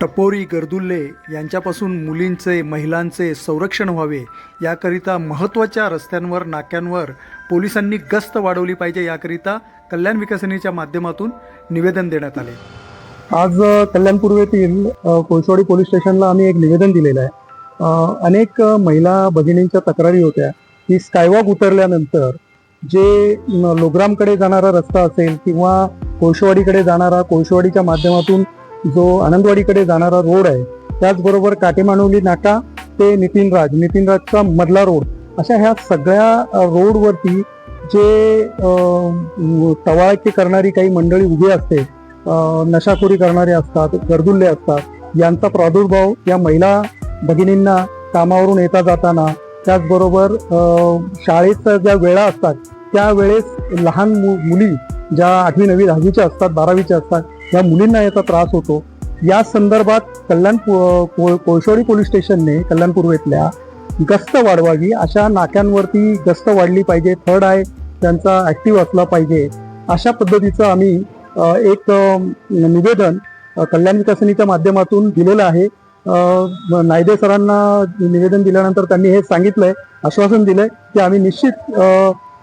टपोरी गर्दुल्ले यांच्यापासून मुलींचे महिलांचे संरक्षण व्हावे याकरिता महत्त्वाच्या रस्त्यांवर नाक्यांवर पोलिसांनी गस्त वाढवली पाहिजे याकरिता कल्याण विकसनेच्या माध्यमातून निवेदन देण्यात आले. आज अ, कल्याण पूर्वेतील कोळसवाडी पोलीस स्टेशनला आम्ही एक निवेदन दिलेलं आहे. अनेक महिला भगिनींच्या तक्रारी होत्या. की स्कायवॉक उतरल्यानंतर जे लोग्रामकडे जाणारा रस्ता असेल किंवा कोळसवाडीकडे जाणारा कोळसवाडीच्या माध्यमातून जो आनंदवाडीकडे जाणारा रोड आहे त्याचबरोबर काटेमानवली नाका ते नितीन राज नितीन राजचा मधला रोड अशा ह्या सगळ्या रोडवरती जे अ, टवाळकी करणारी काही मंडळी उभी असते नशाखोरी करणारे असतात गर्दुल्ले असतात यांचा प्रादुर्भाव या महिला भगिनींना कामावरून येता जाताना त्याचबरोबर शाळेचा शाळेच्या ज्या वेळा असतात त्या वेळेस लहान मु- मुली ज्या आठवी नववी दहावीच्या असतात बारावीच्या असतात या मुलींना याचा त्रास होतो. या संदर्भात कल्याण पो- पोलीस स्टेशनने कल्याण पूर्वेतल्या गस्त वाढवावी अशा नाक्यांवरती गस्त वाढली पाहिजे. थर्ड आय त्यांचा ॲक्टिव्ह असला पाहिजे. अशा पद्धतीचं आम्ही एक निवेदन कल्याण विकासनीच्या माध्यमातून दिलेलं आहे. नायदे सरांना निवेदन दिल्यानंतर त्यांनी हे सांगितलंय आश्वासन दिलंय की आम्ही निश्चित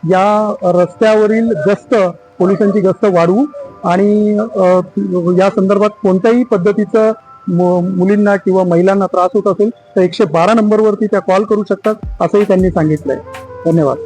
या रस्त्यावरील गस्त पोलिसांची गस्त वाढवू आणि या संदर्भात कोणत्याही पद्धतीचं मु- मुलींना किंवा महिलांना त्रास होत असेल तर एकशे बारा नंबरवरती त्या कॉल करू शकतात असंही त्यांनी सांगितलंय. धन्यवाद.